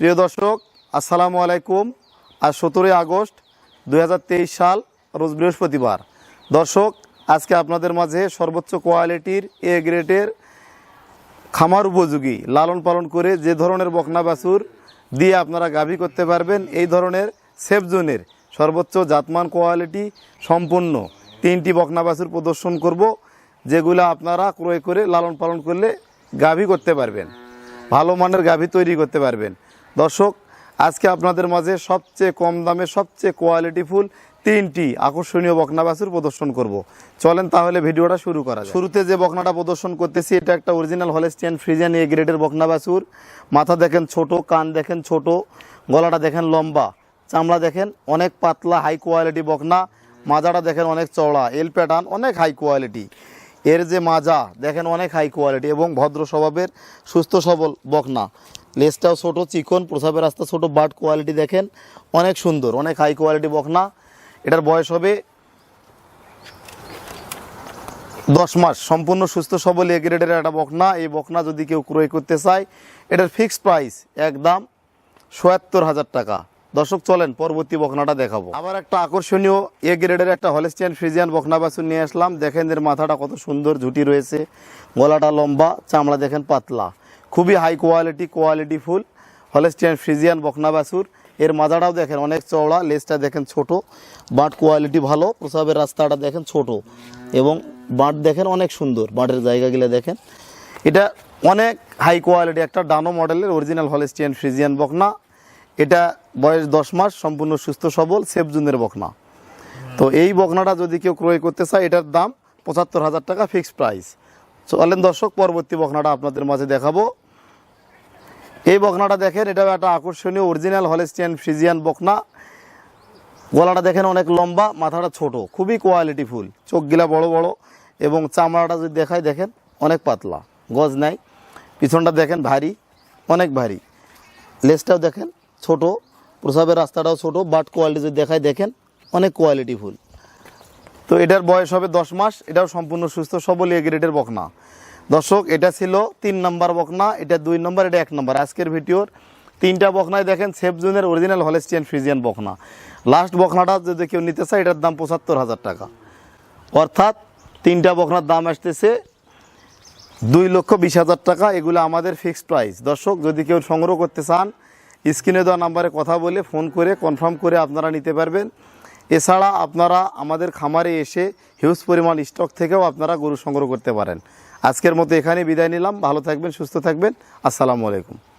প্রিয় দর্শক, আসসালামু আলাইকুম। আজ সতেরোই আগস্ট দু হাজার তেইশ সাল, রোজ বৃহস্পতিবার। দর্শক, আজকে আপনাদের মাঝে সর্বোচ্চ কোয়ালিটির এ গ্রেডের খামার উপযোগী লালন পালন করে যে ধরনের বকনা বাছুর দিয়ে আপনারা গাভী করতে পারবেন, এই ধরনের সেফ জোনের সর্বোচ্চ জাতমান কোয়ালিটি সম্পূর্ণ তিনটি বকনা বাছুর প্রদর্শন করব, যেগুলো আপনারা ক্রয় করে লালন পালন করলে গাভী করতে পারবেন। ভালো মানের গাভী তৈরি করতে পারবেন। দর্শক, আজকে আপনাদের মাঝে সবচেয়ে কম দামে সবচেয়ে কোয়ালিটিফুল তিনটি আকর্ষণীয় বকনা বাছুর প্রদর্শন করব। চলেন তাহলে ভিডিওটা শুরু করা শুরুতে যে বকনাটা প্রদর্শন করতেছি, এটা একটা অরিজিনাল হলেস্টিয়ান ফ্রিজিয়ান এ গ্রেডের বকনা বাছুর। মাথা দেখেন ছোট, কান দেখেন ছোট, গলাটা দেখেন লম্বা, চামড়া দেখেন অনেক পাতলা হাই কোয়ালিটি বকনা। মাজাটা দেখেন অনেক চওড়া এল প্যাটার্ন অনেক হাই কোয়ালিটি এর যে মাজা, দেখেন অনেক হাই কোয়ালিটি এবং ভদ্র স্বভাবের, সুস্থ সবল বকনা। লেজটাও ছোট, চিকন, প্রসাবের রাস্তা ছোট বাট কোয়ালিটি দেখেন অনেক সুন্দর, অনেক হাই কোয়ালিটি বকনা। এটার বয়স হবে দশ মাস। সম্পূর্ণ সুস্থ, সবল এ গ্রেডের একটা বকনা। এই বকনা যদি কেউ ক্রয় করতে চায়, এটার ফিক্সড প্রাইস একদম সোয়াত্তর হাজার টাকা। দর্শক, চলেন পরবর্তী বকনাটা দেখাবো। আবার একটা আকর্ষণীয় এ গ্রেডের একটা হলেস্টিয়ান ফ্রিজিয়ান বকনা বাছুর নিয়ে আসলাম। দেখেন এর মাথাটা কত সুন্দর ঝুটি রয়েছে। গলাটা লম্বা, চামড়া দেখেন পাতলা। খুবই high quality quality full Holstein Friesian বকনা বাছুর। এর মাথাটাও দেখেন অনেক চওড়া লেজটা দেখেন ছোট। বাট কোয়ালিটি ভালো, প্রসাবের রাস্তাটা দেখেন ছোট। এবং বাঁট দেখেন অনেক সুন্দর, বাঁটের জায়গাগুলো দেখেন। এটা অনেক হাই কোয়ালিটি একটা ডানো মডেলের অরিজিনাল হলেস্টিয়ান ফ্রিজিয়ান বকনা এটা বয়স দশ মাস, সম্পূর্ণ সুস্থ, সবল, সেফ জুনের বকনা। তো এই বকনাটা যদি কেউ ক্রয় করতে চায়, এটার দাম পঁচাত্তর হাজার টাকা ফিক্সড প্রাইস। চলেন দর্শক, পরবর্তী বকনাটা আপনাদের মাঝে দেখাবো। এই বকনাটা দেখেন, এটাও একটা আকর্ষণীয় অরিজিনাল হলেস্টিয়ান ফ্রিজিয়ান বকনা। গলাটা দেখেন অনেক লম্বা, মাথাটা ছোট, খুবই কোয়ালিটি ফুল, চোখগুলা বড় বড়, এবং চামড়াটা যদি দেখায় দেখেন অনেক পাতলা, গজ নাই। পিছনটা দেখেন ভারী, অনেক ভারী। লেজটাও দেখেন ছোট, প্রসাবের রাস্তাটাও ছোট বাট কোয়ালিটি যদি দেখায় দেখেন, অনেক কোয়ালিটি ফুল। তো এটার বয়স হবে দশ মাস, এটাও সম্পূর্ণ সুস্থ সবল এ গ্রেডের বকনা। দর্শক, এটা ছিল তিন নম্বর বকনা, এটা দুই নম্বর, এটা এক নম্বর। আজকের ভিডিওর তিনটা বকনায় দেখেন সেফ জোনের অরিজিনাল হলেস্টিয়ান ফ্রিজিয়ান বকনা। লাস্ট বকনাটা যদি কেউ নিতে চায়, এটার দাম পঁচাত্তর হাজার টাকা। অর্থাৎ তিনটা বকনার দাম আসতেছে দুই লক্ষ বিশ হাজার টাকা, এগুলো আমাদের ফিক্সড প্রাইস দর্শক, যদি কেউ সংগ্রহ করতে চান স্ক্রিনে দেওয়া নাম্বারে কথা বলে ফোন করে কনফার্ম করে আপনারা নিতে পারবেন। এছাড়া আপনারা আমাদের খামারে এসে হিউজ পরিমাণ স্টক থেকেও আপনারা গরু সংগ্রহ করতে পারেন। আজকের মতো এখানে বিদায় নিলাম। ভালো থাকবেন, সুস্থ থাকবেন। আসসালামু আলাইকুম।